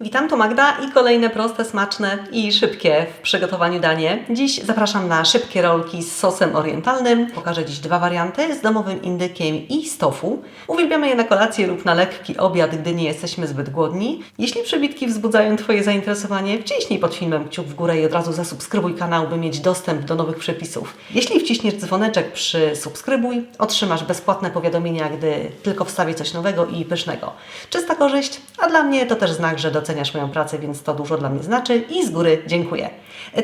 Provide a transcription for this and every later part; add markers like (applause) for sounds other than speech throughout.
Witam, to Magda i kolejne proste, smaczne i szybkie w przygotowaniu danie. Dziś zapraszam na szybkie rolki z sosem orientalnym. Pokażę dziś dwa warianty z domowym indykiem i z tofu. Uwielbiamy je na kolację lub na lekki obiad, gdy nie jesteśmy zbyt głodni. Jeśli przebitki wzbudzają Twoje zainteresowanie, wciśnij pod filmem kciuk w górę i od razu zasubskrybuj kanał, by mieć dostęp do nowych przepisów. Jeśli wciśniesz dzwoneczek przy subskrybuj, otrzymasz bezpłatne powiadomienia, gdy tylko wstawię coś nowego i pysznego. Czysta korzyść, a dla mnie to też znak, że doceniasz moją pracę, więc to dużo dla mnie znaczy i z góry dziękuję.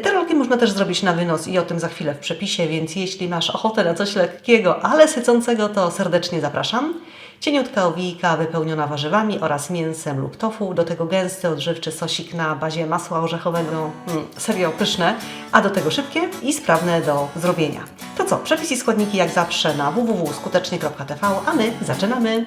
Te rolki można też zrobić na wynos i o tym za chwilę w przepisie, więc jeśli masz ochotę na coś lekkiego, ale sycącego, to serdecznie zapraszam. Cieniutka owijka wypełniona warzywami oraz mięsem lub tofu, do tego gęsty, odżywczy sosik na bazie masła orzechowego, mm, serio pyszne, a do tego szybkie i sprawne do zrobienia. To co, przepis i składniki jak zawsze na www.skutecznie.tv, a my zaczynamy!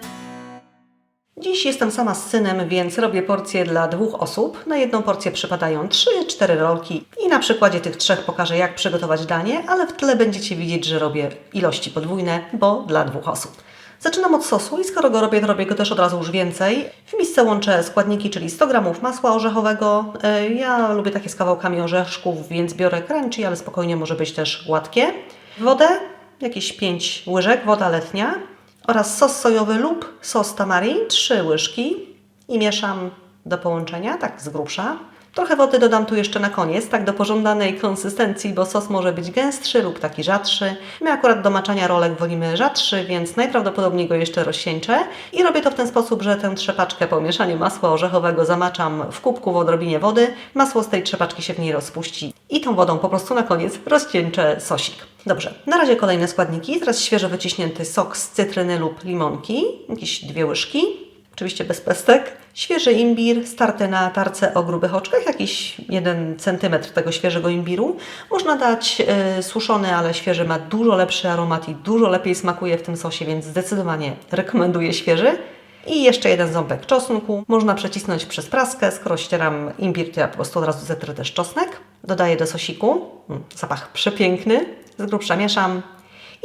Dziś jestem sama z synem, więc robię porcję dla dwóch osób. Na jedną porcję przypadają 3-4 rolki i na przykładzie tych trzech pokażę jak przygotować danie, ale w tle będziecie widzieć, że robię ilości podwójne, bo dla dwóch osób. Zaczynam od sosu i skoro go robię, to robię go też od razu już więcej. W misce łączę składniki, czyli 100 g masła orzechowego. E, Ja lubię takie z kawałkami orzeszków, więc biorę crunchy, ale spokojnie może być też gładkie. Wodę, jakieś 5 łyżek, woda letnia oraz sos sojowy lub sos tamarin, 3 łyżki i mieszam do połączenia, tak z grubsza. Trochę wody dodam tu jeszcze na koniec, tak do pożądanej konsystencji, bo sos może być gęstszy lub taki rzadszy. My akurat do maczania rolek wolimy rzadszy, więc najprawdopodobniej go jeszcze rozcieńczę. I robię to w ten sposób, że tę trzepaczkę po mieszaniu masła orzechowego zamaczam w kubku w odrobinie wody. Masło z tej trzepaczki się w niej rozpuści i tą wodą po prostu na koniec rozcieńczę sosik. Dobrze, na razie kolejne składniki. Teraz świeżo wyciśnięty sok z cytryny lub limonki, jakieś dwie łyżki, oczywiście bez pestek. Świeży imbir, starty na tarce o grubych oczkach, jakiś 1 cm tego świeżego imbiru. Można dać y, suszony, ale świeży ma dużo lepszy aromat i dużo lepiej smakuje w tym sosie, więc zdecydowanie rekomenduję świeży. I jeszcze jeden ząbek czosnku. Można przecisnąć przez praskę. Skoro ścieram imbir, to ja po prostu od razu zetrę też czosnek. Dodaję do sosiku. Mm, zapach przepiękny. Z grubsza mieszam.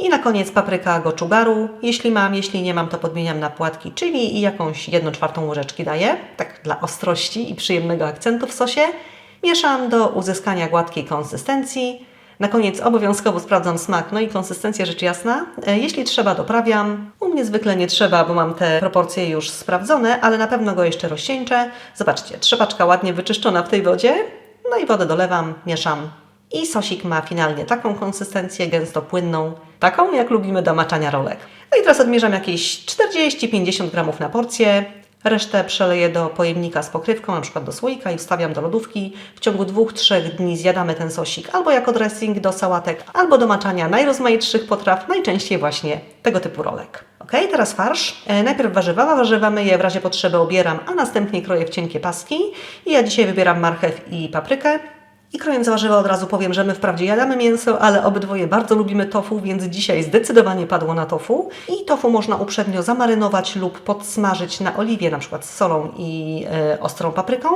I na koniec papryka gochugaru. Jeśli mam, jeśli nie mam, to podmieniam na płatki chili i jakąś 1 czwartą łyżeczki daję, tak dla ostrości i przyjemnego akcentu w sosie. Mieszam do uzyskania gładkiej konsystencji. Na koniec obowiązkowo sprawdzam smak, no i konsystencję rzecz jasna. E, Jeśli trzeba, doprawiam. U mnie zwykle nie trzeba, bo mam te proporcje już sprawdzone, ale na pewno go jeszcze rozcieńczę. Zobaczcie, trzepaczka ładnie wyczyszczona w tej wodzie. No i wodę dolewam, mieszam. I sosik ma finalnie taką konsystencję gęsto płynną, taką jak lubimy do maczania rolek. No i teraz odmierzam jakieś 40-50 gramów na porcję. Resztę przeleję do pojemnika z pokrywką, na przykład do słoika i wstawiam do lodówki. W ciągu 2-3 dni zjadamy ten sosik albo jako dressing do sałatek, albo do maczania najrozmaitszych potraw, najczęściej właśnie tego typu rolek. Ok, teraz farsz. E, najpierw warzywa, warzywa myję, w razie potrzeby obieram, a następnie kroję w cienkie paski. I ja dzisiaj wybieram marchew i paprykę. I krojąc warzywa od razu powiem, że my wprawdzie jadamy mięso, ale obydwoje bardzo lubimy tofu, więc dzisiaj zdecydowanie padło na tofu. I tofu można uprzednio zamarynować lub podsmażyć na oliwie, na przykład z solą i e, ostrą papryką.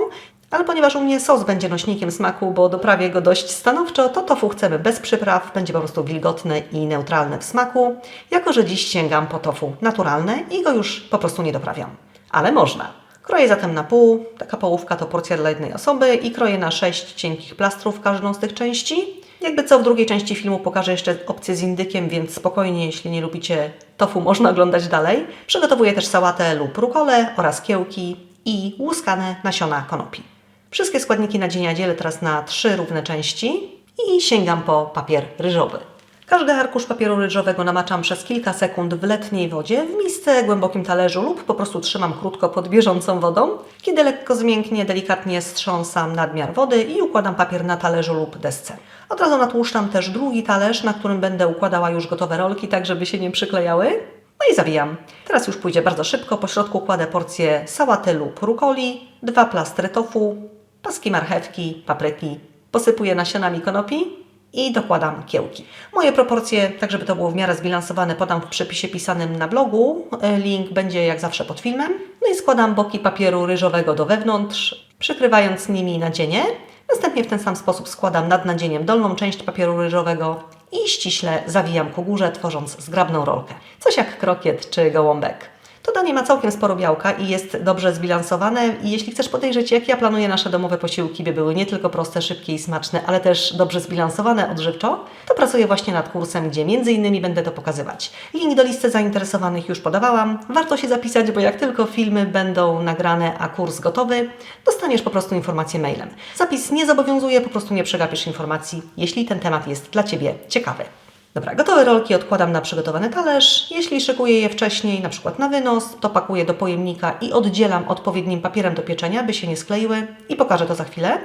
Ale ponieważ u mnie sos będzie nośnikiem smaku, bo doprawię go dość stanowczo, to tofu chcemy bez przypraw, będzie po prostu wilgotne i neutralne w smaku. Jako, że dziś sięgam po tofu naturalne i go już po prostu nie doprawiam. Ale można. Kroję zatem na pół, taka połówka to porcja dla jednej osoby i kroję na sześć cienkich plastrów każdą z tych części. Jakby co w drugiej części filmu pokażę jeszcze opcję z indykiem, więc spokojnie, jeśli nie lubicie tofu, (laughs) można oglądać dalej. Przygotowuję też sałatę lub rukolę oraz kiełki i łuskane nasiona konopi. Wszystkie składniki nadzienia dzielę teraz na trzy równe części i sięgam po papier ryżowy. Każdy arkusz papieru ryżowego namaczam przez kilka sekund w letniej wodzie, w misce, głębokim talerzu lub po prostu trzymam krótko pod bieżącą wodą. Kiedy lekko zmięknie, delikatnie strząsam nadmiar wody i układam papier na talerzu lub desce. Od razu natłuszczam też drugi talerz, na którym będę układała już gotowe rolki, tak żeby się nie przyklejały. No i zawijam. Teraz już pójdzie bardzo szybko. Po środku kładę porcję sałaty lub rukoli, dwa plastry tofu, paski marchewki, papryki. Posypuję nasionami konopi i dokładam kiełki. Moje proporcje, tak żeby to było w miarę zbilansowane, podam w przepisie pisanym na blogu. E, Link będzie jak zawsze pod filmem. No i składam boki papieru ryżowego do wewnątrz, przykrywając nimi nadzienie. Następnie w ten sam sposób składam nad nadzieniem dolną część papieru ryżowego i ściśle zawijam ku górze, tworząc zgrabną rolkę. Coś jak krokiet czy gołąbek. To danie ma całkiem sporo białka i jest dobrze zbilansowane i jeśli chcesz podejrzeć, jak ja planuję nasze domowe posiłki, by były nie tylko proste, szybkie i smaczne, ale też dobrze zbilansowane odżywczo, to pracuję właśnie nad kursem, gdzie między innymi będę to pokazywać. Link do listy zainteresowanych już podawałam. Warto się zapisać, bo jak tylko filmy będą nagrane, a kurs gotowy, dostaniesz po prostu informację mailem. Zapis nie zobowiązuje, po prostu nie przegapisz informacji, jeśli ten temat jest dla Ciebie ciekawy. Dobra, gotowe rolki odkładam na przygotowany talerz. Jeśli szykuję je wcześniej, na przykład na wynos, to pakuję do pojemnika i oddzielam odpowiednim papierem do pieczenia, by się nie skleiły i pokażę to za chwilę.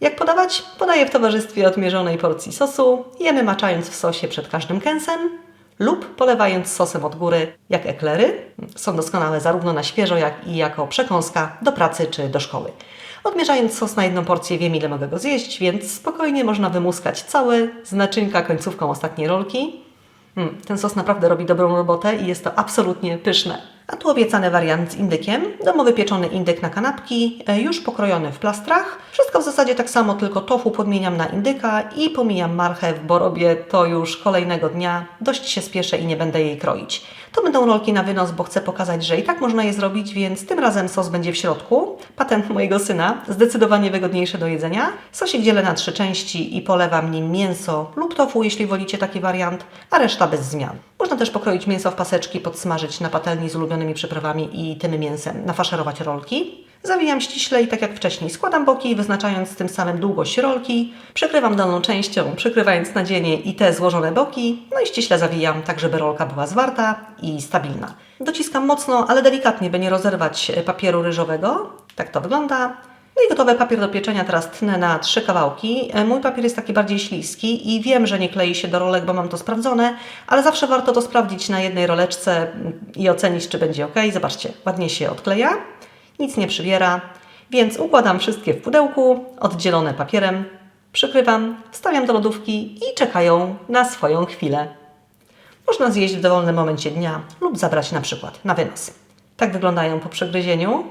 Jak podawać? Podaję w towarzystwie odmierzonej porcji sosu, jemy maczając w sosie przed każdym kęsem lub polewając sosem od góry, jak eklery. Są doskonałe zarówno na świeżo, jak i jako przekąska do pracy czy do szkoły. Odmierzając sos na jedną porcję wiem ile mogę go zjeść, więc spokojnie można wymuskać cały z naczynka końcówką ostatniej rolki. Mm, ten sos naprawdę robi dobrą robotę i jest to absolutnie pyszne. A tu obiecany wariant z indykiem. Domowy pieczony indyk na kanapki, e, już pokrojony w plastrach. Wszystko w zasadzie tak samo, tylko tofu podmieniam na indyka i pomijam marchew, bo robię to już kolejnego dnia. Dość się spieszę i nie będę jej kroić. To będą rolki na wynos, bo chcę pokazać, że i tak można je zrobić, więc tym razem sos będzie w środku. Patent mojego syna, zdecydowanie wygodniejszy do jedzenia. Sosik dzielę na trzy części i polewam nim mięso lub tofu, jeśli wolicie taki wariant, a reszta bez zmian. Można też pokroić mięso w paseczki, podsmażyć na patelni z ulubionymi przyprawami i tym mięsem, nafaszerować rolki. Zawijam ściśle i tak jak wcześniej składam boki, wyznaczając tym samym długość rolki. Przykrywam dolną częścią, przykrywając nadzienie i te złożone boki. No i ściśle zawijam, tak żeby rolka była zwarta i stabilna. Dociskam mocno, ale delikatnie, by nie rozerwać papieru ryżowego. Tak to wygląda. No i gotowy papier do pieczenia teraz tnę na trzy kawałki. E, Mój papier jest taki bardziej śliski i wiem, że nie klei się do rolek, bo mam to sprawdzone, ale zawsze warto to sprawdzić na jednej roleczce mm, i ocenić, czy będzie ok. Zobaczcie, ładnie się odkleja, nic nie przybiera, więc układam wszystkie w pudełku, oddzielone papierem, przykrywam, wstawiam do lodówki i czekają na swoją chwilę. Można zjeść w dowolnym momencie dnia lub zabrać na przykład na wynos. Tak wyglądają po przegryzieniu.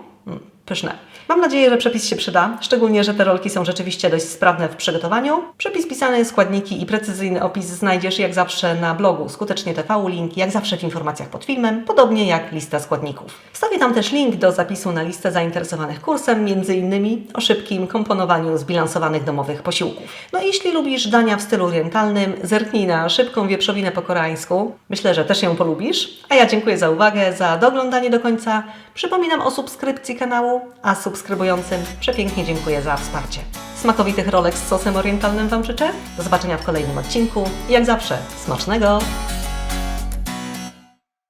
Pyszne. Mam nadzieję, że przepis się przyda, szczególnie, że te rolki są rzeczywiście dość sprawne w przygotowaniu. Przepis pisany, składniki i precyzyjny opis znajdziesz jak zawsze na blogu Skutecznie TV, link jak zawsze w informacjach pod filmem, podobnie jak lista składników. Wstawię tam też link do zapisu na listę zainteresowanych kursem, innymi o szybkim komponowaniu zbilansowanych domowych posiłków. No i jeśli lubisz dania w stylu orientalnym, zerknij na szybką wieprzowinę po koreańsku. Myślę, że też ją polubisz. A ja dziękuję za uwagę, za doglądanie do końca. Przypominam o subskrypcji kanału, a subskrybującym przepięknie dziękuję za wsparcie. Smakowitych rolek z sosem orientalnym Wam życzę. Do zobaczenia w kolejnym odcinku. Jak zawsze, smacznego!